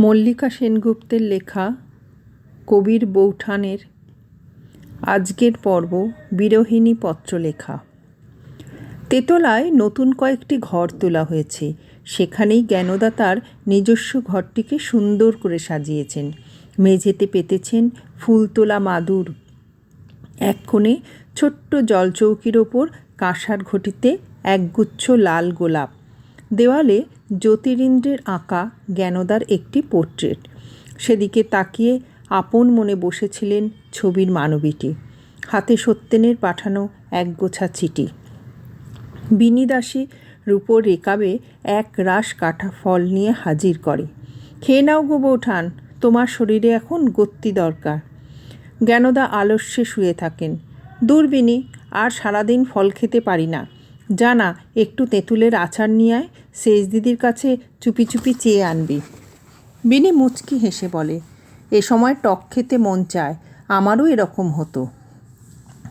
মল্লিকা সেনগুপ্তের লেখা কবির বৌঠানের আজকের পর্ব বিরোহিণী পত্রলেখা। তেতলায় নতুন কয়েকটি ঘর তোলা হয়েছে। সেখানেই জ্ঞানদা তার নিজস্ব ঘরটিকে সুন্দর করে সাজিয়েছেন। মেঝেতে পেতেছেন ফুল তোলা মাদুর। এক কোণে ছোট্ট জলচৌকির ওপর কাঁসার ঘটিতে একগুচ্ছ লাল গোলাপ। দেওয়ালে জ্যোতিরিন্দ্রের আঁকা জ্ঞানদার একটি পোর্ট্রেট। সেদিকে তাকিয়ে আপন মনে বসেছিলেন ছবির মানবীটি। হাতে সত্যেনের পাঠানো একগোছা চিঠি। বিনিদাসী রূপোর রেকাবে এক রাস কাঠা ফল নিয়ে হাজির করে। খেয়ে নাও গো বৌঠান, তোমার শরীরে এখন গত্তি দরকার। জ্ঞানদা আলস্যে শুয়ে থাকেন। দূরবিনি আর সারাদিন ফল খেতে পারি না। জানা, একটু তেঁতুলের আচার নিয়ে আয় সেজ দিদির কাছে চুপি চুপি চেয়ে আনবি। বিনি মুচকি হেসে বলে, এ সময় টক খেতে মন চায়, আমারও এরকম হতো।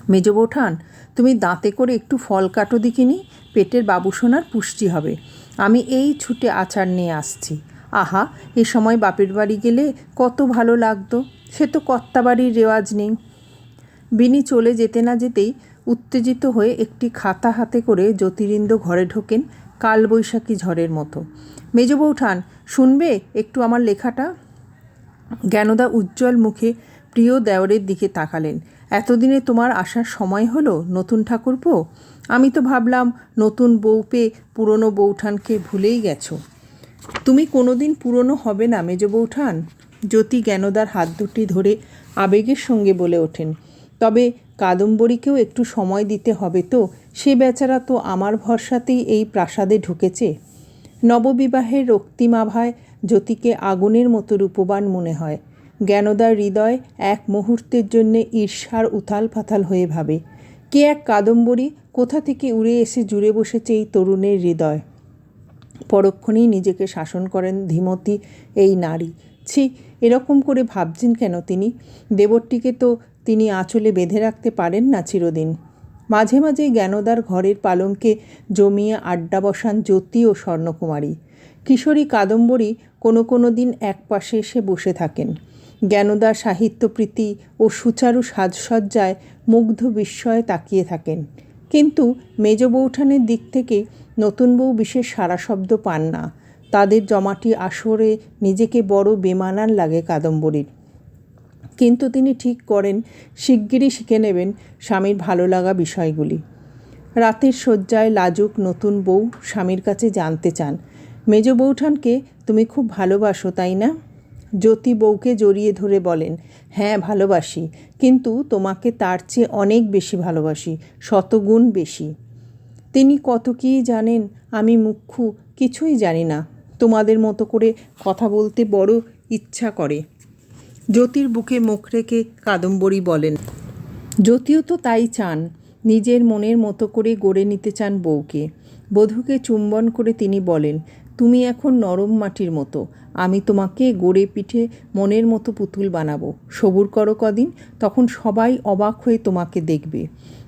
মেজ বৌঠান, তুমি দাঁতে করে একটু ফল কাটো দিকিনি পেটের বাবুসোনার পুষ্টি হবে। আমি এই ছুটে আচার নিয়ে আসছি। আহা, এ সময় বাপের বাড়ি গেলে কত ভালো লাগতো, সে তো কর্তা বাড়ির রেওয়াজ নেই। বিনি চলে যেতে না যেতেই উত্তেজিত হয়ে একটি খাতা হাতে করে জ্যোতিরিন্দ ঘরে ঢোকেন কালবৈশাখী ঝড়ের মতো। মেজ বৌঠান শুনবে একটু আমার লেখাটা? জ্ঞানদা উজ্জ্বল মুখে প্রিয় দেওরের দিকে তাকালেন। এতদিনে তোমার আসার সময় হলো, নতুন ঠাকুরপো? আমি তো ভাবলাম, নতুন বউ পেয়ে পুরনো বৌঠানকে ভুলেই গেছো। তুমি কোনোদিন পুরনো হবে না মেজ বৌঠান জ্যোতি জ্ঞানদার হাত দুটি ধরে আবেগের সঙ্গে বলে ওঠেন। তবে কাদম্বরীকেও একটু সময় দিতে হবে তো, সে বেচারা তো আমার ভরসাতেই এই প্রাসাদে ঢুকেছে। নববিবাহের রক্তিমাভায় জ্যোতিকে আগুনের মতো রূপবান মনে হয়। জ্ঞানদার হৃদয় এক মুহূর্তের জন্যে ঈর্ষার উথাল পাথাল হয়ে ভাবে। কে এক কাদম্বরী কোথা থেকে উড়ে এসে জুড়ে বসেছে এই তরুণের হৃদয়? পরক্ষণেই নিজেকে শাসন করেন ধীমতী এই নারী। ছি, এরকম করে ভাবছেন কেন তিনি? দেবরটিকে তো তিনি আঁচলে বেঁধে রাখতে পারেন না চিরদিন। মাঝে মাঝে জ্ঞানদার ঘরের পালঙ্কে জমিয়ে আড্ডা বসান জ্যোতি ও স্বর্ণকুমারী। কিশোরী কাদম্বরী কোনো কোনো দিন এক পাশে এসে বসে থাকেন। জ্ঞানদার সাহিত্যপ্রীতি ও সুচারু সাজসজ্জায় মুগ্ধ বিস্ময়ে তাকিয়ে থাকেন। কিন্তু মেজ বৌঠানের দিক থেকে নতুন বউ বিশেষ সারা শব্দ পান না। তাদের জমাটি আসরে নিজেকে বড় বেমানান লাগে কাদম্বরীর। কিন্তু তিনি ঠিক করেন, শিগগিরই শিখে নেবেন স্বামীর ভালো লাগা বিষয়গুলি। রাতের শয্যায় লাজুক নতুন বউ স্বামীর কাছে জানতে চান। মেজ বৌঠানকে তুমি খুব ভালোবাসো, তাই না? জ্যোতি বউকে জড়িয়ে ধরে বলেন হ্যাঁ ভালোবাসি। কিন্তু তোমাকে তার চেয়ে অনেক বেশি ভালোবাসি, শতগুণ বেশি। তিনি কত কী জানেন? আমি মুখ্য, কিছুই জানি না। তোমাদের মতো করে কথা বলতে বড় ইচ্ছা করে। জ্যোতির বুকে মুখ রেখে কাদম্বরী বলেন জ্যোতিও তো তাই চান, নিজের মনের মতো করে গড়ে নিতে চান বউকে। বধূকে চুম্বন করে তিনি বলেন, তুমি এখন নরম মাটির মতো, আমি তোমাকে গড়ে পিঠে মনের মতো পুতুল বানাবো। সবুর করো কদিন, তখন সবাই অবাক হয়ে তোমাকে দেখবে।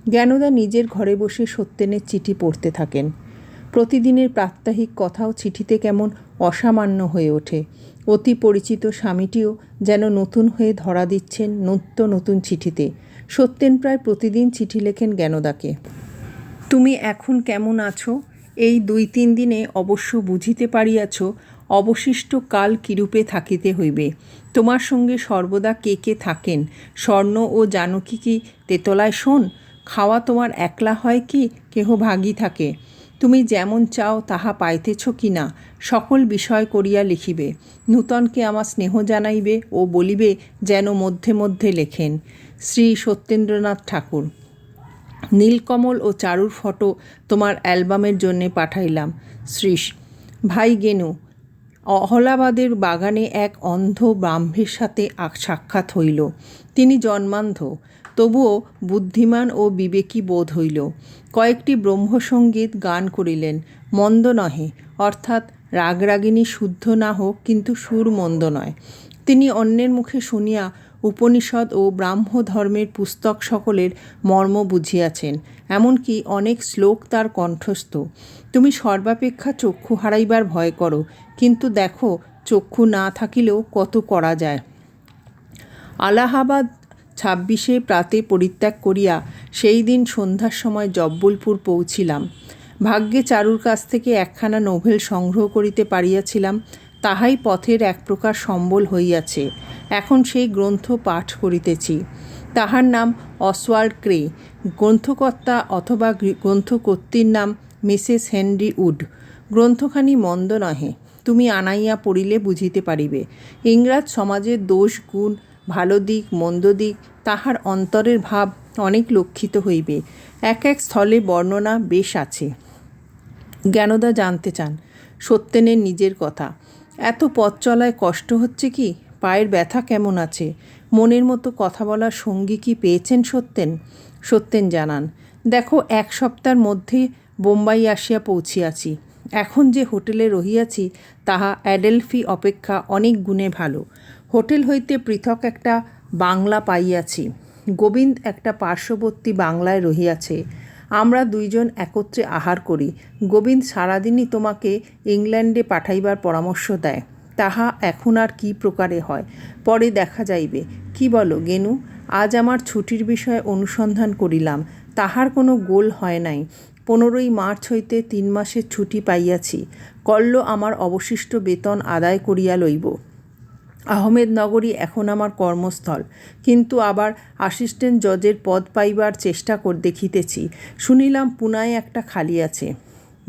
জ্ঞানদা নিজের ঘরে বসে সত্যেনের চিঠি পড়তে থাকেন। প্রতিদিনের প্রাত্যহিক কথাও চিঠিতে কেমন অসামান্য হয়ে ওঠে। অতি পরিচিত স্বামীটিও যেন নতুন হয়ে ধরা দিচ্ছেন নিত্য নতুন চিঠিতে। সত্যেন প্রায় প্রতিদিন চিঠি লেখেন জ্ঞানদাকে। তুমি এখন কেমন আছো? এই দুই তিন দিনে অবশ্য বুঝিতে পারিয়াছ, অবশিষ্ট কাল কিরূপে থাকিতে হইবে। তোমার সঙ্গে সর্বদা কে কে থাকেন? স্বর্ণ ও জানকী কি তেতলায় শোন? খাওয়া তোমার একলা হয় কি? কেহ ভাগী থাকে। তুমি যেমন চাও তাহা পাইতেছ কি না সকল বিষয় করিয়া লিখিবে। নূতনকে আমার স্নেহ জানাইবে ও বলিবে যেন মধ্যে মধ্যে লেখেন। শ্রী সত্যেন্দ্রনাথ ঠাকুর। নীলকমল ও চারুর ফটো তোমার অ্যালবামের জন্যে পাঠাইলাম। শ্রীশ, ভাই গেনু, অহলাবাদের বাগানে এক অন্ধ ব্রাহ্মের সাথে সাক্ষাৎ হইল। তিনি জন্মান্ধ, তবুও বুদ্ধিমান ও বিবেকী বোধ হইল। কয়েকটি ব্রহ্মসঙ্গীত গান করিলেন, মন্দ নহে, অর্থাৎ রাগরাগিনী শুদ্ধ না হোক কিন্তু সুর মন্দ নয়। তিনি অন্যের মুখে শুনিয়া উপনিষদ ও ব্রাহ্ম ধর্মের পুস্তক সকলের মর্ম বুঝিয়াছেন, এমনকি অনেক শ্লোক তার কণ্ঠস্থ। তুমি সর্বাপেক্ষা চক্ষু হারাইবার ভয় করো, কিন্তু দেখো চক্ষু না থাকিলেও কত করা যায়। আলাহাবাদ ছাব্বিশে প্রাতে পরিত্যাগ করিয়া সেই দিন সন্ধ্যার সময় জব্বলপুর পৌঁছিলাম। ভাগ্যে চারুর কাছ থেকে একখানা নোভেল সংগ্রহ করিতে পারিয়াছিলাম, তাহাই পথের এক প্রকার সম্বল হইয়াছে। এখন সেই গ্রন্থ পাঠ করিতেছি। তাহার নাম অসওয়াল্ড ক্রে, গ্রন্থকর্তা অথবা গ্রন্থকর্ত্রীর নাম মিসেস হেনরি উড। গ্রন্থখানি মন্দ নহে, তুমি আনাইয়া পড়িলে বুঝিতে পারিবে। ইংরাজ সমাজের দোষ, গুণ ভালো দিক, মন্দ দিক, তাহার অন্তরের ভাব অনেক লক্ষিত হইবে। এক এক স্থলে বর্ণনা বেশ আছে। জ্ঞানদা জানতে চান, সত্যেনের নিজের কথা। এত পথ চলায় কষ্ট হচ্ছে কি? পায়ের ব্যথা কেমন আছে? মনের মতো কথা বলার সঙ্গী কি পেয়েছেন সত্যেন? সত্যেন জানান, দেখো এক সপ্তাহের মধ্যে বোম্বাই আসিয়া পৌঁছিয়াছি। এখন যে হোটেলে রহিয়াছি, তাহা অ্যাডেলফি অপেক্ষা অনেক গুণে ভালো। হোটেল হইতে পৃথক একটা বাংলা পাইয়াছি। গোবিন্দ একটা পার্শ্ববর্তী বাংলায় রহিয়াছে। আমরা দুইজন একত্রে আহার করি। গোবিন্দ সারাদিনই তোমাকে ইংল্যান্ডে পাঠাইবার পরামর্শ দেয়। তাহা এখন আর কি প্রকারে হয়, পরে দেখা যাইবে। কি বলো, গেনু? আজ আমার ছুটির বিষয়ে অনুসন্ধান করিলাম। তাহার কোনো গোল হয় নাই। পনেরোই মার্চ হইতে তিন মাসের ছুটি পাইয়াছি। কল্ল আমার অবশিষ্ট বেতন আদায় করিয়া লইব। আহমেদনগরই এখন আমার কর্মস্থল। কিন্তু আবার অ্যাসিস্ট্যান্ট জজের পদ পাইবার চেষ্টা কর, দেখিতেছি। শুনিলাম পুনায় একটা খালি আছে।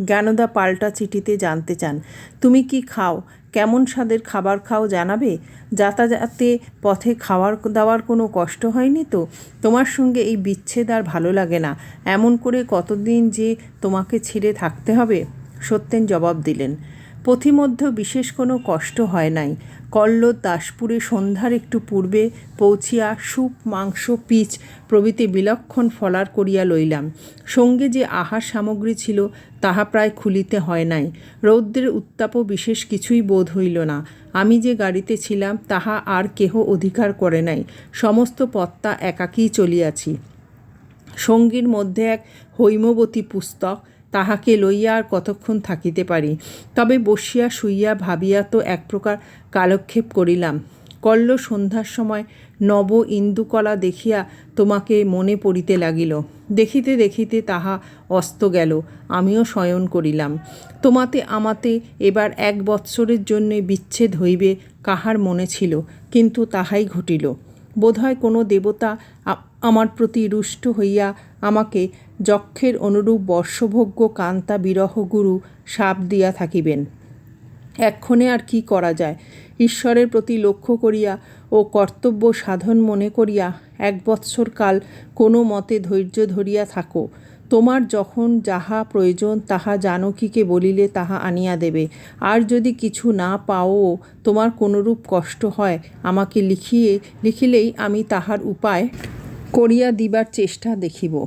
জ্ঞানদা পাল্টা চিঠিতে জানতে চান, তুমি কি খাও? কেমন স্বাদের খাবার খাও জানাবে? যাতায়াতে পথে খাওয়ার দাওয়ার কোনো কষ্ট হয়নি তো? তোমার সঙ্গে এই বিচ্ছেদ আর ভালো লাগে না। এমন করে কতদিন যে তোমাকে ছেড়ে থাকতে হবে? সত্যেন জবাব দিলেন পথিমধ্য বিশেষ কোনো কষ্ট হয় নাই। কল্লোদ দাসপুরে সন্ধ্যার একটু পূর্বে পৌঁছিয়া সুপ, মাংস, পিচ প্রভৃতি বিলক্ষণ ফলার করিয়া লইলাম। সঙ্গে যে আহার সামগ্রী ছিল তাহা প্রায় খুলিতে হয় নাই। রৌদ্রের উত্তাপও বিশেষ কিছুই বোধ হইল না। আমি যে গাড়িতে ছিলাম তাহা আর কেহ অধিকার করে নাই। সমস্ত পত্তা একাকী চলিয়াছি। সঙ্গীর মধ্যে এক হৈমবতী পুস্তক তাহাকে লইয়া আর কতক্ষণ থাকিতে পারি? তবে বসিয়া, শুইয়া ভাবিয়া তো এক প্রকার কালক্ষেপ করিলাম। কল্ল সন্ধ্যার সময় নব ইন্দুকলা দেখিয়া তোমাকে মনে পড়িতে লাগিল। দেখিতে দেখিতে তাহা অস্ত গেল, আমিও শয়ন করিলাম। তোমাতে আমাতে এবার এক বৎসরের জন্যে বিচ্ছেদ হইবে কাহার মনে ছিল, কিন্তু তাহাই ঘটিল। বোধহয় কোনো দেবতা আমার প্রতি রুষ্ট হইয়া আমাকে যক্ষের অনুরূপ বর্ষভোগ্য কান্তা বিরহ গুরু সাপ দিয়া থাকিবেন। এক্ষণে আর কি করা যায়? ঈশ্বরের প্রতি লক্ষ্য করিয়া ও কর্তব্য সাধন মনে করিয়া এক বৎসর কাল কোনো মতে ধৈর্য ধরিয়া থাকো। তোমার যখন যাহা প্রয়োজন তাহা জানকীকে বলিলে তাহা আনিয়া দেবে। আর যদি কিছু না পাও তোমার কোনরূপ কষ্ট হয়, আমাকে লিখিয়ে, লিখিলেই আমি তাহার উপায় করিয়া দিবার চেষ্টা দেখিব।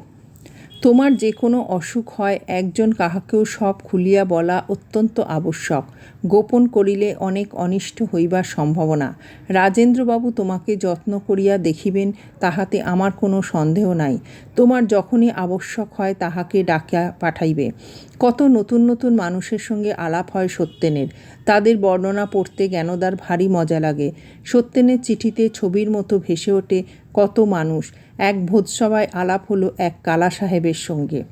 তোমার যে কোনো অসুখ হয়, একজন কাহাকেও সব খুলিয়া বলা অত্যন্ত আবশ্যক। গোপন করিলে অনেক অনিষ্ট হইবার সম্ভাবনা। রাজেন্দ্রবাবু তোমাকে যত্ন করিয়া দেখিবেন, তাহাতে আমার কোনো সন্দেহ নাই। তোমার যখনই আবশ্যক হয়, তাহাকে ডাকিয়া পাঠাইবে। কত নতুন নতুন মানুষের সঙ্গে আলাপ হয় সত্যেনের। তাদের বর্ণনা পড়তে জ্ঞানদার ভারী মজা লাগে। সত্যেনের চিঠিতে ছবির মতো ভেসে ওঠে কত মানুষ। এক ভোজসভায় আলাপ হলো এক কালা সাহেবের সঙ্গে।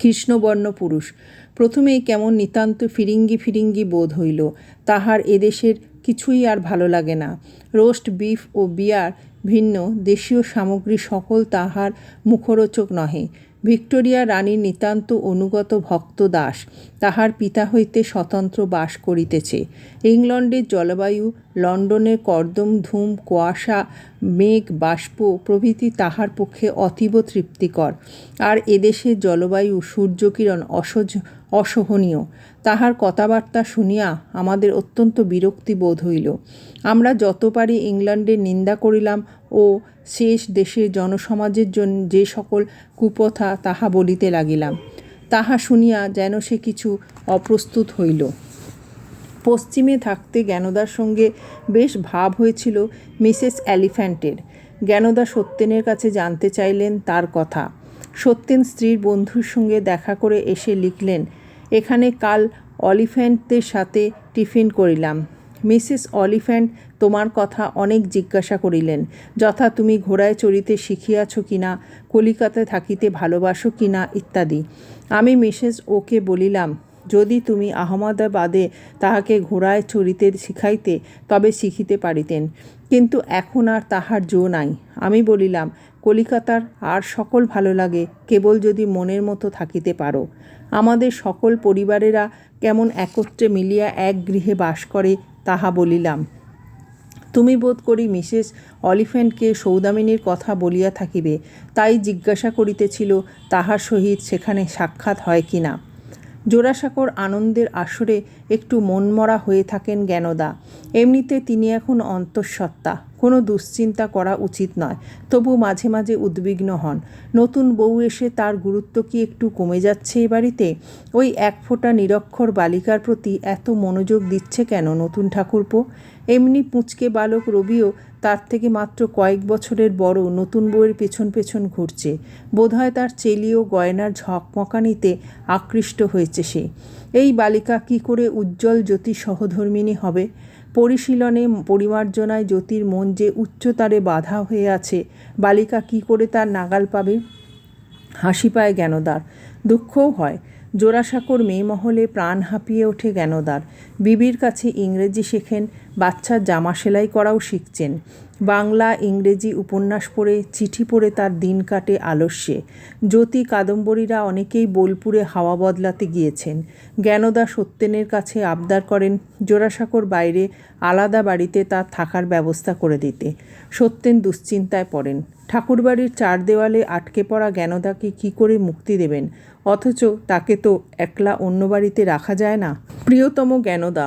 কৃষ্ণবর্ণ পুরুষ। প্রথমেই কেমন নিতান্ত ফিরিঙ্গি ফিরিঙ্গি বোধ হইল। তাহার এদেশের কিছুই আর ভালো লাগে না। রোস্ট, বিফ ও বিয়ার ভিন্ন দেশীয় সামগ্রী সকল তাহার মুখরোচক নহে। ভিক্টোরিয়া রানীর নিতান্ত অনুগত ভক্ত দাস। তাহার পিতা হইতে স্বতন্ত্র বাস করিতেছে। ইংলণ্ডের জলবায়ু, লন্ডনের কর্দম ধূম, কুয়াশা, মেঘ, বাষ্প প্রভৃতি তাহার পক্ষে অতীব তৃপ্তিকর। আর এদেশের জলবায়ু, সূর্যকিরণ অসহ্য, অসহনীয়। তাহার কথাবার্তা শুনিয়া আমাদের অত্যন্ত বিরক্তি বোধ হইল। আমরা যত পারি ইংল্যান্ডের নিন্দা করিলাম ও শেষ দেশের জনসমাজের জন্য যে সকল কুপথা তাহা বলিতে লাগিলাম। তাহা শুনিয়া যেন সে কিছু অপ্রস্তুত হইল। পশ্চিমে থাকতে জ্ঞানদার সঙ্গে বেশ ভাব হয়েছিল মিসেস অ্যালিফ্যান্টের জ্ঞানদা সত্যেনের কাছে জানতে চাইলেন তার কথা। সত্যেন স্ত্রীর বন্ধুর সঙ্গে দেখা করে এসে লিখলেন, এখানে কাল অলিফ্যান্টদের সাথে টিফিন করিলাম। মিসেস অলিফ্যান্ট তোমার কথা অনেক জিজ্ঞাসা করিলেন। যথা তুমি ঘোড়ায় চড়িতে শিখিয়াছ কি না কলিকাতায় থাকিতে ভালোবাসো কি না ইত্যাদি। আমি মিসেস ওকে বলিলাম, যদি তুমি আহমদাবাদে তাহাকে ঘোড়ায় চড়িতে শিখাইতে, তবে শিখিতে পারিতেন। কিন্তু এখন আর তাহার জো নাই। আমি বলিলাম, কলিকাতার আর সকল ভালো লাগে, কেবল যদি মনের মতো থাকিতে পারো। আমাদের সকল পরিবারেরা কেমন একত্রে মিলিয়া এক গৃহে বাস করে তাহা বলিলাম। তুমি বোধ করি মিসেস অলিফ্যান্টকে সৌদামিনীর কথা বলিয়া থাকিবে, তাই জিজ্ঞাসা করিতেছিল তাহার সহিত সেখানে সাক্ষাৎ হয় কি না জোড়াসাঁকোর আনন্দের আসরে একটু মনমরা হয়ে থাকেন জ্ঞানদা। এমনিতে তিনি এখন অন্তঃসত্ত্বা। কোনো দুশ্চিন্তা করা উচিত নয়। তবু মাঝে মাঝে উদ্বিগ্ন হন। নতুন বউ এসে তার গুরুত্ব কি একটু কমে যাচ্ছে এ বাড়িতে? ওই এক ফোঁটা নিরক্ষর বালিকার প্রতি এত মনোযোগ দিচ্ছে কেন নতুন ঠাকুরপো? এমনি পুঁচকে বালক রবিও তার থেকে মাত্র কয়েক বছরের বড় নতুন বউয়ের পেছন পেছন ঘুরছে। বোধহয় তার চেলীয় গয়নার ঝকমকানিতে আকৃষ্ট হয়েছে সে। এই বালিকা কি করে উজ্জ্বল জ্যোতি সহধর্মিনী হবে? পরিশীলনে পরিমার্জনায় জ্যোতির মন যে উচ্চতারে বাধা হয়ে আছে, বালিকা কি করে তার নাগাল পাবে? হাসি পায় জ্ঞানদার, দুঃখও হয়। জোড়াসাঁকোর মেয়েমহলে প্রাণ হাঁপিয়ে ওঠে জ্ঞানদার। বিবির কাছে ইংরেজি শেখেন বাচ্চার জামা সেলাই করাও শিখছেন। বাংলা, ইংরেজি উপন্যাস পড়ে, চিঠি পড়ে তার দিন কাটে আলস্যে। জ্যোতি কাদম্বরীরা অনেকেই বোলপুরে হাওয়া বদলাতে গিয়েছেন। জ্ঞানদা সত্যেনের কাছে আবদার করেন জোড়াসাঁকোর বাইরে আলাদা বাড়িতে তার থাকার ব্যবস্থা করে দিতে। সত্যেন দুশ্চিন্তায় পড়েন। ঠাকুরবাড়ির চার দেওয়ালে আটকে পড়া জ্ঞানদাকে কি করে মুক্তি দেবেন? অথচ তাকে তো একলা অন্য বাড়িতে রাখা যায় না। প্রিয়তম জ্ঞানদা,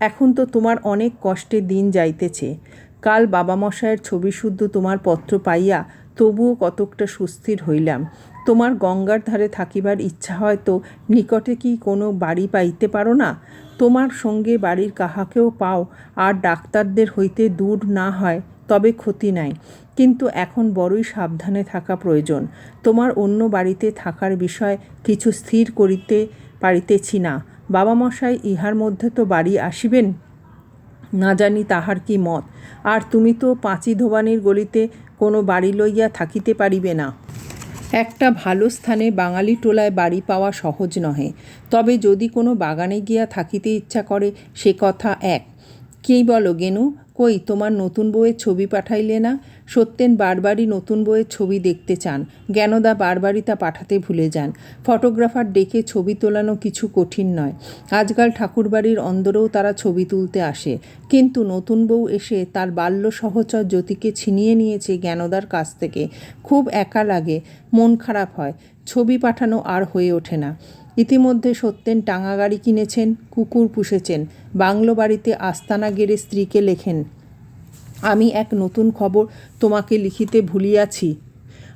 এখন তো তোমার অনেক কষ্টে দিন যাইতেছে। কাল বাবা মশায়ের ছবি শুদ্ধ তোমার পত্র পাইয়া তবুও কতকটা সুস্থির হইলাম। তোমার গঙ্গার ধারে থাকিবার ইচ্ছা হয়তো নিকটে কি কোনো বাড়ি পাইতে পারো না? তোমার সঙ্গে বাড়ির কাহাকেও পাও, আর ডাক্তারদের হইতে দূর না হয় তবে ক্ষতি নাই। কিন্তু এখন বড়ই সাবধানে থাকা প্রয়োজন। তোমার অন্য বাড়িতে থাকার বিষয় কিছু স্থির করিতে পারিতেছি না। বাবা মশাই ইহার মধ্যে তো বাড়ি আসিবেন? না জানি তাহার কি মত। আর তুমি তো পাঁচি ধোবানির গলিতে কোনো বাড়ি লইয়া থাকিতে পারিবে না। একটা ভালো স্থানে বাঙালি টোলায় বাড়ি পাওয়া সহজ নহে। তবে যদি কোনো বাগানে গিয়া থাকিতে ইচ্ছা করে, সে কথা এক। কী বলো গেনু কই, তোমার নতুন বউয়ের ছবি পাঠাইলে না? সত্যেন বারবারই নতুন বউয়ের ছবি দেখতে চান। জ্ঞানদা বারবারই তা পাঠাতে ভুলে যান। ফটোগ্রাফার ডেকে ছবি তোলানো কিছু কঠিন নয়। আজকাল ঠাকুরবাড়ির অন্দরেও তারা ছবি তুলতে আসে। কিন্তু নতুন বউ এসে তার বাল্য সহচর জ্যোতিকে ছিনিয়ে নিয়েছে জ্ঞানদার কাছ থেকে। খুব একা লাগে, মন খারাপ হয়। ছবি পাঠানো আর হয়ে ওঠে না। ইতিমধ্যে সত্যেন টাঙা গাড়ি কিনেছেন, কুকুর পুষেছেন, বাংলো বাড়িতে আস্তানা গেড়ে স্ত্রীকে লেখেন, আমি এক নতুন খবর তোমাকে লিখিতে ভুলিয়াছি।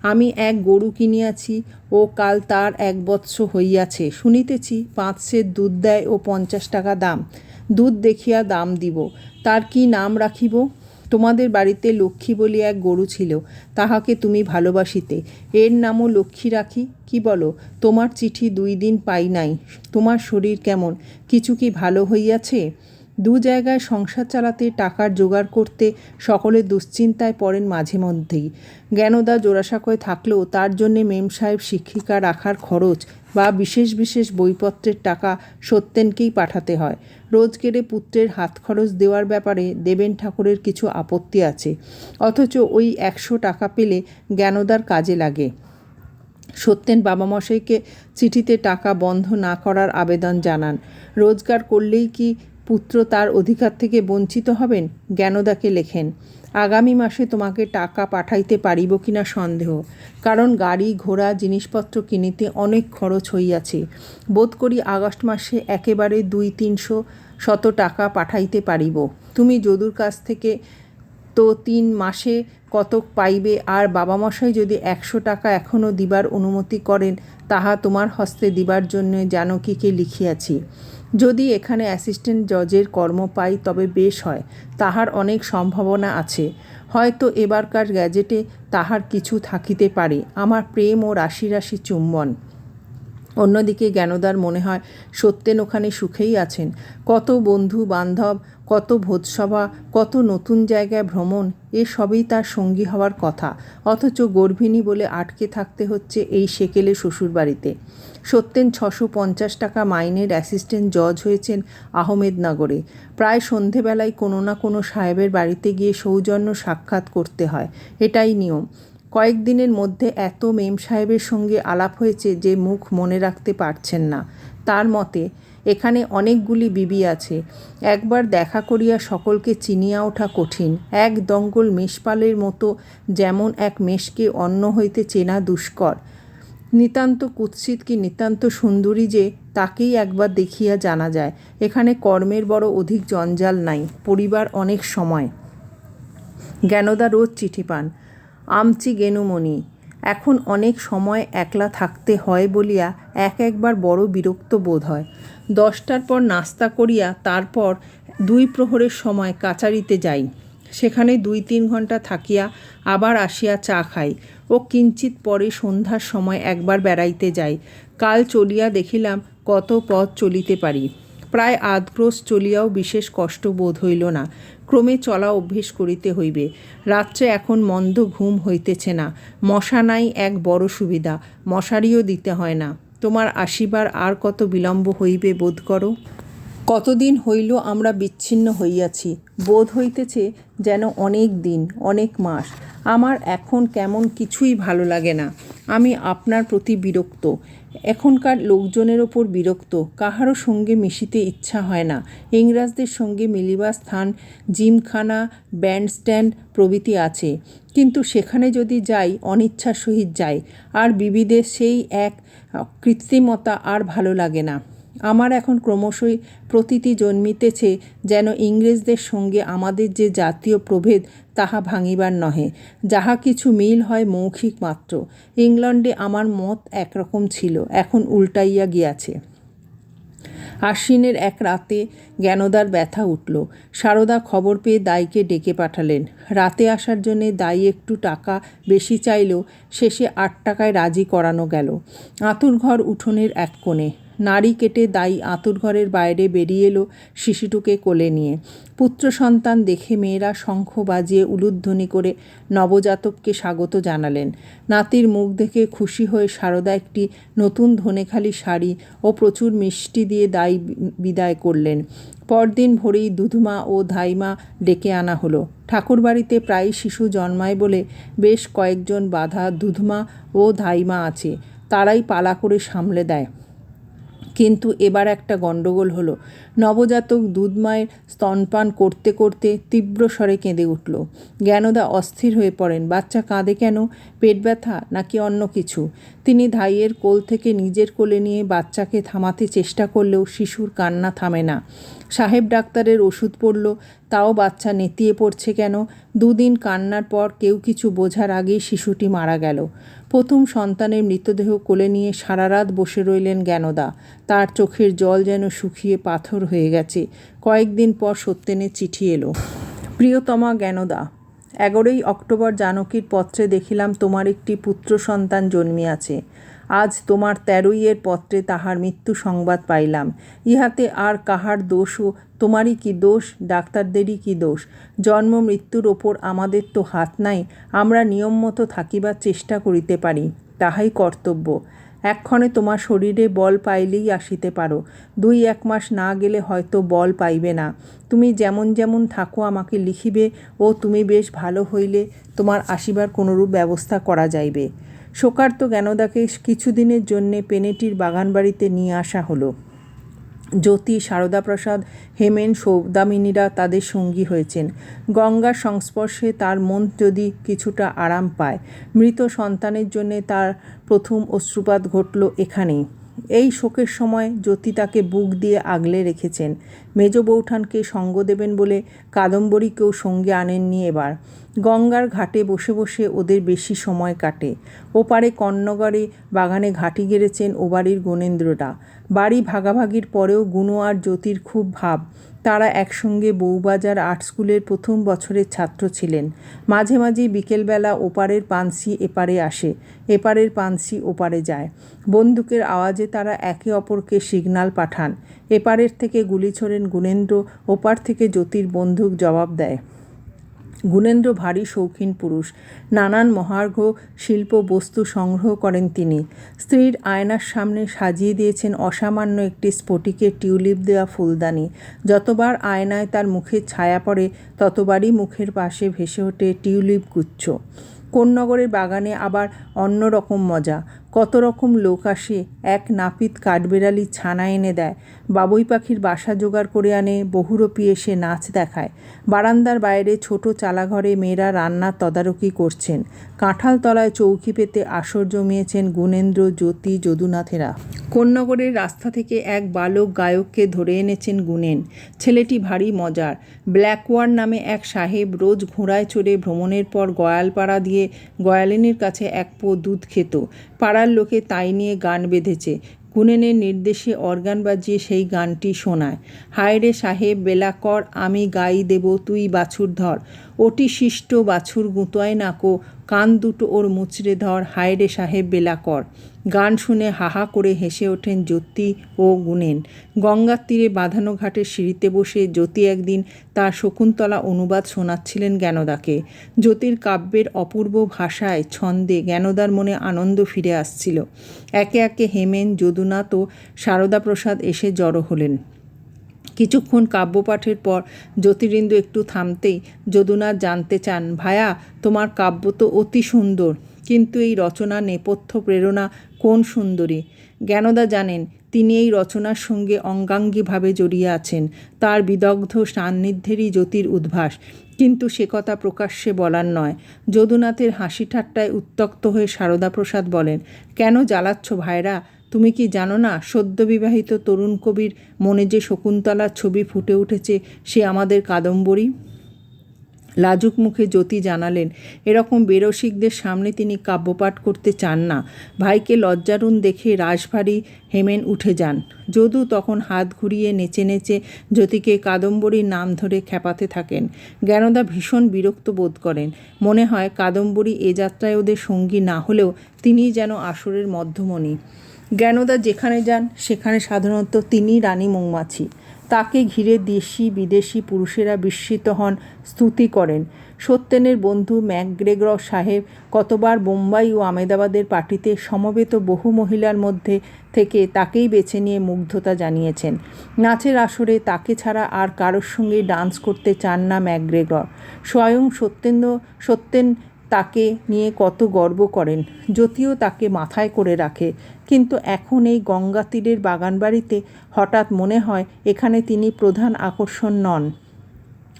আমি এক গরু কিনিয়াছি ও কাল তার এক বৎস হইয়াছে। শুনিতেছি পাঁচ সের দুধ দেয় ও পঞ্চাশ টাকা দাম। দুধ দেখিয়া দাম দিব। তার কি নাম রাখিব? তোমাদের বাড়িতে লক্ষ্মী বলি এক গরু ছিল, তাহাকে তুমি ভালোবাসিতে। এর নামও লক্ষ্মী রাখি। কি বলো, তোমার চিঠি দুই দিন পাই নাই। তোমার শরীর কেমন? কিছু কি ভালো হইয়াছে? দু জায়গায় সংসার চালাতে, টাকার জোগাড় করতে সকলে দুশ্চিন্তায় পড়েন মাঝে মধ্যেই। জ্ঞানদা জোড়াসাঁকোয় থাকলেও তার জন্যে মেম সাহেব শিক্ষিকা রাখার খরচ বা বিশেষ বিশেষ বইপত্রের টাকা সত্যেনকেই পাঠাতে হয়। রোজ কেড়ে পুত্রের হাত খরচ দেওয়ার ব্যাপারে দেবেন ঠাকুরের কিছু আপত্তি আছে। অথচ ওই একশো টাকা পেলে জ্ঞানদার কাজে লাগে। সত্যেন বাবামশাইকে চিঠিতে টাকা বন্ধ না করার আবেদন জানান। রোজগার করলেই কি পুত্র তার অধিকার থেকে বঞ্চিত হবেন, জ্ঞানদাকে লেখেন, আগামী মাসে তোমাকে টাকা পাঠাইতে পারিব কিনা সন্দেহ, কারণ গাড়ি, ঘোড়া, জিনিসপত্র কিনিতে অনেক খরচ হইয়াছে। বোধ করি আগস্ট মাসে একেবারে দুই তিনশো শত টাকা পাঠাইতে পারিব। তুমি যদুর কাছ থেকে তো তিন মাসে কতক পাইবে, আর বাবা মশাই যদি একশো টাকা এখনও দিবার অনুমতি করেন, তাহা তোমার হস্তে দিবার জন্য জানকীকে লিখিয়াছি। যদি এখানে অ্যাসিস্ট্যান্ট জজের কর্ম পাই, তবে বেশ হয়। তাহার অনেক সম্ভাবনা আছে। হয়তো এবারকার গ্যাজেটে তাহার কিছু থাকিতে পারে। আমার প্রেম ও রাশি রাশি চুম্বন। অন্যদিকে জ্ঞানদার মনে হয়, সত্যেন ওখানে সুখেই আছেন। কত বন্ধু বান্ধব, কত ভোজসভা, কত নতুন জায়গায় ভ্রমণ, এ সবই তার সঙ্গী হওয়ার কথা। অথচ গর্ভিণী বলে আটকে থাকতে হচ্ছে এই সেকেলে শ্বশুরবাড়িতে। সত্যেন ছশো পঞ্চাশ টাকা মাইনের অ্যাসিস্ট্যান্ট জজ হয়েছেন আহমেদনগরে প্রায় সন্ধেবেলায় কোনো না কোনো সাহেবের বাড়িতে গিয়ে সৌজন্য সাক্ষাৎ করতে হয়। এটাই নিয়ম। কয়েকদিনের মধ্যে এত মেম সাহেবের সঙ্গে আলাপ হয়েছে যে মুখ মনে রাখতে পারছেন না। তার মতে, এখানে অনেকগুলি বিবি আছে। একবার দেখা করিয়া সকলকে চিনিয়া ওঠা কঠিন। এক দঙ্গল মেষপালের মতো যেমন এক মেষকে অন্য হইতে চেনা দুষ্কর। নিতান্ত কুৎসিত কি নিতান্ত সুন্দরী যে তাকেই একবার দেখিয়া জানা যায়। এখানে কর্মের বড় অধিক জঞ্জাল নাই, পরিবার অনেক সময়। জ্ঞানদা রোজ চিঠি পান, আমচি গেনুমণি, এখন অনেক সময় একলা থাকতে হয় বলিয়া এক একবার বড় বিরক্ত বোধ হয়। দশটার পর নাস্তা করিয়া তারপর দুই প্রহরের সময় কাচারিতে যাই। সেখানে দুই তিন ঘণ্টা থাকিয়া আবার আসিয়া চা খাই। ও কিঞ্চিত পরে সন্ধ্যার সময় একবার বেড়াইতে যাই কাল চলিয়া দেখিলাম কত পথ চলিতে পারি। প্রায় আধক্রোশ চলিয়াও বিশেষ কষ্ট বোধ হইল না। ক্রমে চলা অভ্যেস করিতে হইবে। রাত্রে এখন মন্দ ঘুম হইতেছে না। মশা নাই এক বড় সুবিধা। মশারিও দিতে হয় না। তোমার আসিবার আর কত বিলম্ব হইবে বোধ করো? কতদিন হইল আমরা বিচ্ছিন্ন হইয়াছি। বোধ হইতেছে যেন অনেক দিন, অনেক মাস। আমার এখন কেমন কিছুই ভালো লাগে না। আমি আপনার প্রতি বিরক্ত। এখনকার লোকজনের ওপর বিরক্ত। কাহারও সঙ্গে মিশিতে ইচ্ছা হয় না। ইংরাজদের সঙ্গে মিলিবার স্থান, জিমখানা, ব্যান্ডস্ট্যান্ড প্রভৃতি আছে। কিন্তু সেখানে যদি যাই, অনিচ্ছার সহিত যাই। আর বিবিদের সেই এক কৃত্রিমতা আর ভালো লাগে না। আমার এখন ক্রমশই প্রতীতি জন্মিতেছে যেন ইংরেজদের সঙ্গে আমাদের যে জাতীয় প্রভেদ, তাহা ভাঙিবার নহে। যাহা কিছু মিল হয় মৌখিক মাত্র। ইংল্যান্ডে আমার মত একরকম ছিল, এখন উল্টাইয়া গিয়াছে। আশ্বিনের এক রাতে জ্ঞানদার ব্যথা উঠল। সারদা খবর পেয়ে দাইকে ডেকে পাঠালেন। রাতে আসার জন্যে দাই একটু টাকা বেশি চাইল শেষে আট টাকায় রাজি করানো গেল। আতুর ঘর উঠোনের এক কোণে। নাড়ি কেটে দায়ী আঁতুর ঘরের বাইরে বেরিয়ে এলো শিশুটুকে কোলে নিয়ে। পুত্র সন্তান দেখে মেয়েরা শঙ্খ বাজিয়ে উলুধ্বনি করে নবজাতককে স্বাগত জানালেন। নাতির মুখ দেখে খুশি হয়ে সারদা একটি নতুন ধনেখালি শাড়ি ও প্রচুর মিষ্টি দিয়ে দাই বিদায় করলেন। পরদিন ভোরেই দুধমা ও ধাইমা ডেকে আনা হলো। ঠাকুরবাড়িতে প্রায় শিশু জন্মায় বলে বেশ কয়েকজন বাধা দুধমা ও ধাইমা আছে। তারাই পালা করে সামলে দেয়। কিন্তু এবার একটা গণ্ডগোল হলো। নবজাতক দুধমায়ের স্তনপান করতে করতে তীব্র স্বরে কেঁদে উঠল। জ্ঞানদা অস্থির হয়ে পড়েন। বাচ্চা কাঁদে কেন? পেট ব্যথা নাকি অন্য কিছু? তিনি ধাইয়ের কোল থেকে নিজের কোলে নিয়ে বাচ্চাকে থামাতে চেষ্টা করলেও শিশুর কান্না থামে না। সাহেব ডাক্তারের ওষুধ পড়ল, তাও বাচ্চা নেতিয়ে পড়ছে কেন? দুদিন কান্নার পর কেউ কিছু বোঝার আগেই শিশুটি মারা গেল। প্রথম সন্তানের মৃতদেহ কোলে নিয়ে সারা রাত বসে রইলেন জ্ঞানদা। তার চোখের জল যেন শুকিয়ে পাথর হয়ে গেছে। কয়েকদিন পর সত্যেনের চিঠি এলো। প্রিয়তমা জ্ঞানদা এগারোই অক্টোবর জানকীর পত্রে দেখিলাম তোমার একটি পুত্র সন্তান জন্মিয়াছে। আজ তোমার তেরোইয়ের পত্রে তাহার মৃত্যু সংবাদ পাইলাম। ইহাতে আর কাহার দোষও, তোমারই কি দোষ, ডাক্তারদেরই কি দোষ? জন্ম মৃত্যুর ওপর আমাদের তো হাত নাই, আমরা নিয়ম মতো থাকিবার চেষ্টা করিতে পারি, তাহাই কর্তব্য। এক্ষণে তোমার শরীরে বল পাইলেই আসিতে পারো। দুই এক মাস না গেলে হয়তো বল পাইবে না। তুমি যেমন যেমন থাকো আমাকে লিখিবে, ও তুমি বেশ ভালো হইলে তোমার আসিবার কোনোরূপ ব্যবস্থা করা যাইবে। শোকার্ত জ্ঞানদাকে কিছুদিনের জন্যে পেনেটির বাগানবাড়িতে নিয়ে আসা হলো। জ্যোতি সারদাপ্রসাদ হেমেন, সৌদামিনীরা তাদের সঙ্গী হয়েছেন। গঙ্গার সংস্পর্শে তার মন যদি কিছুটা আরাম পায়, মৃত সন্তানের জন্যে তার প্রথম অশ্রুপাত ঘটল এখানেই। এই শোকের সময় জ্যোতি তাকে বুক দিয়ে আগলে রেখেছেন। মেজ বৌঠানকে সঙ্গ দেবেন বলে কাদম্বরীকেও সঙ্গে আনেননি এবার। গঙ্গার ঘাটে বসে বসে ওদের বেশি সময় কাটে। ওপারে কর্ণগড়ে বাগানে ঘাটি গেড়েছেন ও বাড়ির গুণেন্দ্রটা বাড়ি ভাগাভাগির পরেও গুণ আর জ্যোতির খুব ভাব। তারা একসঙ্গে বউবাজার আর্ট স্কুলের প্রথম বছরের ছাত্র ছিলেন। মাঝে মাঝে বিকেলবেলা ওপারের পানসি এপারে আসে, এপারের পানসি ওপারে যায়। বন্দুকের আওয়াজে তারা একে অপরকে সিগনাল পাঠান। এপারের থেকে গুলি ছোড়েন গুণেন্দ্র, ওপার থেকে জ্যোতির বন্দুক জবাব দেয়। গুণেন্দ্র ভারী শৌখিন পুরুষ। নানান মহার্ঘ শিল্প বস্তু সংগ্রহ করেন তিনি। স্ত্রীর আয়নার সামনে সাজিয়ে দিয়েছেন অসামান্য একটি স্ফটিকে টিউলিপ দেওয়া ফুলদানি। যতবার আয়নায় তার মুখের ছায়া পড়ে, ততবারই মুখের পাশে ভেসে ওঠে টিউলিপ গুচ্ছ। কোন্নগরের বাগানে আবার অন্য রকম মজা। কত রকম লোক আসে, এক নাপিত কাঠবেড়ালি ছানা এনে দেয়। বাবুই পাখির বাসা জোগাড় করে আনে, বহুরূপী এসে নাচ দেখায়। বারান্দার বাইরে ছোট চালাঘরে মেয়েরা রান্নার তদারকি করছেন। কাঁঠাল তলায় চৌকি পেতে আসর জমিয়েছেন গুণেন্দ্র জ্যোতি যদুনাথেরা। কোন্নগরের রাস্তা থেকে এক বালক গায়ককে ধরে এনেছেন গুণেন। ছেলেটি ভারী মজার। ব্ল্যাকওয়ার নামে এক সাহেব রোজ ঘোড়ায় চড়ে ভ্রমণের পর গয়ালপাড়া দিয়ে গয়ালিনীর কাছে এক পো দুধ খেত। পাড়ার লোকে তাই নিয়ে গান বেঁধেছে। গুনেনের নির্দেশে অর্গান বাজিয়ে সেই গানটি শোনায়। হায়রে সাহেব বেলাকর আমি গাই দেব, তুই বাছুর ধর। ওটি শিষ্ট বাছুর গুঁতোয় নাকো কান দুটো ওর মুচড়ে ধর, হায়রে সাহেব বেলাকর গান শুনে হাহা করে হেসে ওঠেন জ্যোতি ও গুণেন। গঙ্গার তীরে বাঁধানো ঘাটের সিঁড়িতে বসে জ্যোতি একদিন তার শকুন্তলা অনুবাদ শোনাচ্ছিলেন জ্ঞানদাকে। জ্যোতির কাব্যের অপূর্ব ভাষায় ছন্দে জ্ঞানদার মনে আনন্দ ফিরে আসছিল। একে একে হেমেন, যদুনাথ ও সারদা প্রসাদ এসে জড়ো হলেন। কিছুক্ষণ কাব্যপাঠের পর জ্যোতিরিন্দু একটু থামতেই, যদুনাথ জানতে চান, ভায়া, তোমার কাব্য তো অতি সুন্দর, কিন্তু এই রচনা নেপথ্য প্রেরণা কোন সুন্দরী জ্ঞানদা জানেন, তিনি এই রচনার সঙ্গে অঙ্গাঙ্গিভাবে জড়িয়ে আছেন, তার বিদগ্ধ সান্নিধ্যেরই জ্যোতির উদ্ভাস, কিন্তু সে কথা প্রকাশ্যে বলার নয়। যদুনাথের হাসি ঠাট্টায় উত্তক্ত হয়ে সারদা প্রসাদ বলেন, কেন জ্বালাচ্ছ ভাইরা তুমি কি জানো না সদ্যবিবাহিত তরুণ কবির মনে যে শকুন্তলার ছবি ফুটে উঠেছে, সে আমাদের কাদম্বরী? লাজুক মুখে জ্যোতি জানালেন, এরকম বেরসিকদের সামনে তিনি কাব্যপাঠ করতে চান না। ভাইকে লজ্জারুণ দেখে রাশভারী হেমেন উঠে যান। যদু তখন হাত ঘুরিয়ে নেচে নেচে জ্যোতিকে কাদম্বরীর নাম ধরে খেপাতে থাকেন। জ্ঞানদা ভীষণ বিরক্ত বোধ করেন। মনে হয় কাদম্বরী এ যাত্রায় ওদের সঙ্গী না হলেও তিনিই যেন আসরের মধ্যমণি। জ্ঞানদা যেখানে যান, সেখানে সাধারণত তিনি রানী মৌমাছি। তাকে ঘিরে দেশি, বিদেশি পুরুষেরা বিস্মিত হন, স্তুতি করেন। সত্যেনের বন্ধু ম্যাকগ্রেগর সাহেব কতবার বোম্বাই ও আমেদাবাদের পার্টিতে সমবেত বহু মহিলার মধ্যে থেকে তাকেই বেছে নিয়ে মুগ্ধতা জানিয়েছেন। নাচের আসরে তাকে ছাড়া আর কারোর সঙ্গে ডান্স করতে চান না ম্যাকগ্রেগর। স্বয়ং সত্যেন্দ্র, সত্যেন তাকে নিয়ে কত গর্ব করেন, যদিও তাকে মাথায় করে রাখে। কিন্তু এখন এই গঙ্গা তীরের বাগানবাড়িতে হঠাৎ মনে হয় এখানে তিনি প্রধান আকর্ষণ নন।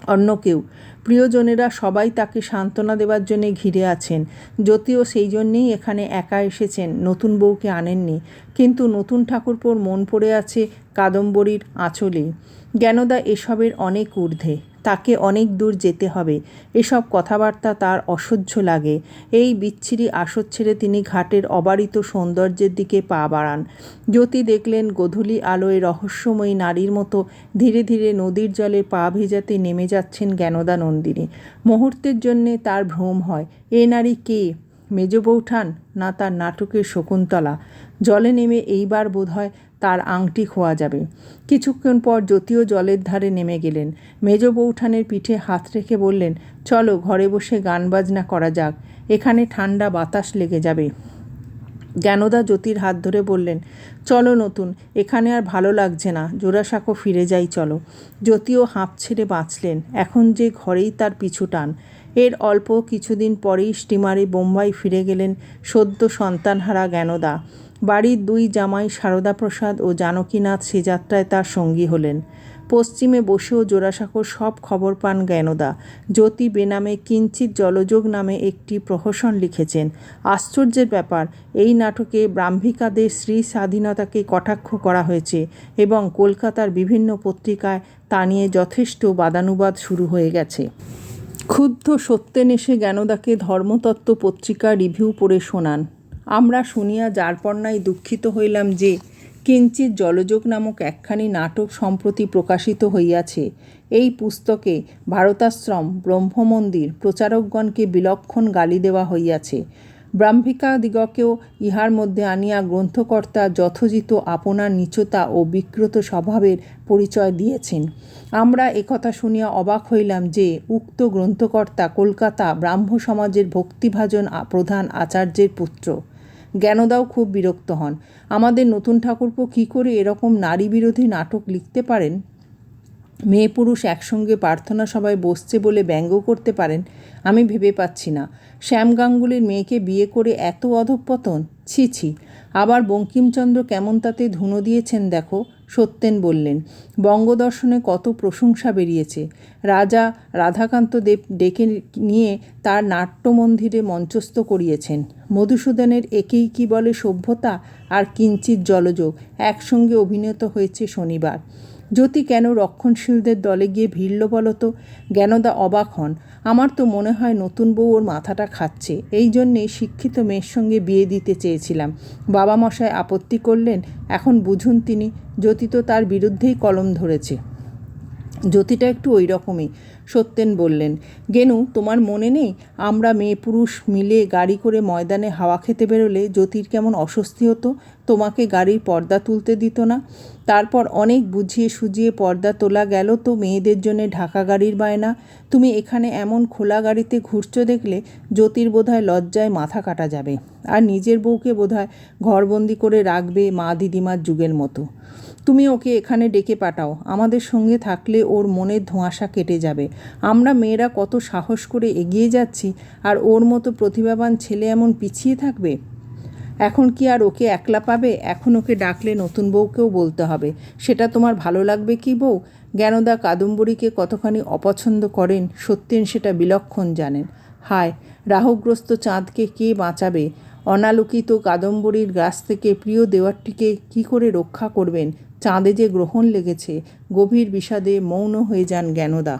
অন্য কেউ। প্রিয়জনেরা সবাই তাকে সান্ত্বনা দেওয়ার জন্যে ঘিরে আছেন, যদিও সেই জন্যেই এখানে একা এসেছেন, নতুন বউকে আনেননি। কিন্তু নতুন ঠাকুরপোর মন পড়ে আছে কাদম্বরীর আঁচলে জ্ঞানদা এসবের অনেক ঊর্ধ্বে। তাকে অনেক দূর যেতে হবে। এসব কথাবার্তা তার অসহ্য লাগে। এই বিচ্ছিরি আসর ছেড়ে তিনি ঘাটের অবারিত সৌন্দর্যের দিকে পা বাড়ান। জ্যোতি দেখলেন গধূলি আলোয় রহস্যময়ী নারীর মতো ধীরে ধীরে নদীর জলে পা ভেজাতে নেমে যাচ্ছেন জ্ঞানদা নন্দিনী। মুহূর্তের জন্যে তার ভ্রম হয়। এ নারী কে? মেজ বৌঠান না তার নাটকের শকুন্তলা। জলে নেমে এইবার বোধহয় তার আংটি খোয়া যাবে। কিছুক্ষণ পর জ্যোতিও জলের ধারে নেমে গেলেন। মেজ বৌঠানের পিঠে হাত রেখে বললেন, চলো ঘরে বসে গান বাজনা করা যাক। এখানে ঠান্ডা বাতাস লেগে যাবে। জ্ঞানদা জ্যোতির হাত ধরে বললেন, চলো নতুন, এখানে আর ভালো লাগছে না। জোড়াসাঁকো ফিরে যাই, চলো। জ্যোতিও হাঁপ ছেড়ে বাঁচলেন। এখন যে ঘরেই তার পিছু টান এর অল্প কিছুদিন পরেই স্টিমারে বোম্বাই ফিরে গেলেন সদ্য সন্তানহারা জ্ঞানদা। বাড়ির দুই জামাই সারদা প্রসাদ ও জানকীনাথ সে যাত্রায় তার সঙ্গী হলেন। পশ্চিমে বসেও জোড়াসাঁকোর সব খবর পান জ্ঞানদা। জ্যোতি বেনামে কিঞ্চিত জলযোগ নামে একটি প্রহসন লিখেছেন। আশ্চর্যের ব্যাপার, এই নাটকে ব্রাহ্মিকাদের শ্রী স্বাধীনতাকে কটাক্ষ করা হয়েছে এবং কলকাতার বিভিন্ন পত্রিকায় তা নিয়ে যথেষ্ট বাদানুবাদ শুরু হয়ে গেছে। ক্ষুব্ধ সত্যেন এসে জ্ঞানদাকে ধর্মতত্ত্ব পত্রিকা রিভিউ পড়ে শোনান। আমরা শুনিয়া যার দুঃখিত হইলাম যে কিঞ্চিত জলযোগ নামক একখানি নাটক সম্প্রতি প্রকাশিত হইয়াছে। এই পুস্তকে ভারতাশ্রম, ব্রহ্মমন্দির প্রচারকগণকে বিলক্ষণ গালি দেওয়া হইয়াছে। ব্রাহ্মিকাদিগকেও ইহার মধ্যে আনিয়া গ্রন্থকর্তা যথোচিত আপনার নীচতা ও বিকৃত স্বভাবের পরিচয় দিয়েছেন। আমরা একথা শুনিয়া অবাক হইলাম যে উক্ত গ্রন্থকর্তা কলকাতা ব্রাহ্ম সমাজের ভক্তিভাজন প্রধান আচার্যের পুত্র। জ্ঞানদাও খুব বিরক্ত হন। আমাদের নতুন ঠাকুরপো কী করে এরকম নারী বিরোধী নাটক লিখতে পারেন? মেয়ে পুরুষ একসঙ্গে প্রার্থনা সভায় বসছে বলে ব্যঙ্গ করতে পারেন, আমি ভেবে পাচ্ছি না। শ্যাম গাঙ্গুলির মেয়েকে বিয়ে করে এত অধঃপতন? ছি ছি। আবার বঙ্কিমচন্দ্র কেমন তাতে ধুনো দিয়েছেন দেখো, সত্যেন বললেন। বঙ্গদর্শনে কত প্রশংসা বেরিয়েছে। রাজা রাধাকান্ত দেব ডেকে নিয়ে তার নাট্যমন্দিরে মঞ্চস্থ করিয়েছেন। মধুসূদনের একেই কি বলে সভ্যতা আর কিঞ্চিত জলযোগ? একসঙ্গে অভিনীত হয়েছে শনিবার। জ্যোতি কেন রক্ষণশীলদের দলে গিয়ে ভিড়ল বলতো জ্ঞানদা অবাক হন। আমার তো মনে হয় নতুন বউ ওর মাথাটা খাচ্ছে। এই জন্যে শিক্ষিত মেয়ের সঙ্গে বিয়ে দিতে চেয়েছিলাম। বাবা মশায় আপত্তি করলেন, এখন বুঝুন তিনি, জ্যোতি তো তার বিরুদ্ধেই কলম ধরেছে। জ্যোতিটা একটু ওই রকমই সত্যেন বললেন, গেনু, তোমার মনে নেই? আমরা মেয়ে পুরুষ মিলে গাড়ি করে ময়দানে হাওয়া খেতে বেরোলে জ্যোতির কেমন অস্বস্তি হতো? তোমাকে গাড়ির পর্দা তুলতে দিত না? তারপর অনেক বুঝিয়ে সুজিয়ে পর্দা তোলা গেল তো মেয়েদের জন্য ঢাকা গাড়ির বায়না। তুমি এখানে এমন খোলা গাড়িতে ঘুরছো দেখলে জ্যোতির বোধহয় লজ্জায় মাথা কাটা যাবে। আর নিজের বউকে বোধহয় ঘরবন্দি করে রাখবে মা দিদিমার যুগের মতো। তুমি ওকে এখানে ডেকে পাঠাও। আমাদের সঙ্গে থাকলে ওর মনের ধোঁয়াশা কেটে যাবে। আমরা মেয়েরা কত সাহস করে এগিয়ে যাচ্ছি, আর ওর মতো প্রতিভাবান ছেলে এমন পিছিয়ে থাকবে? এখন কি আর ওকে একলা পাবে? এখন ওকে ডাকলে নতুন বউকেও বলতে হবে। সেটা তোমার ভালো লাগবে কি বউ? জ্ঞানদা কাদম্বরীকে কতখানি অপছন্দ করেন সত্যেন সেটা বিলক্ষণ জানেন। হায়, রাহুগ্রস্ত চাঁদকে কে বাঁচাবে? অনালোকিত কাদম্বরীর গাছ থেকে প্রিয় দেওয়ারটিকে কি করে রক্ষা করবেন? চাঁদে যে গ্রহণ লেগেছে গভীর বিষাদে মৌন হয়ে যান জ্ঞানদা।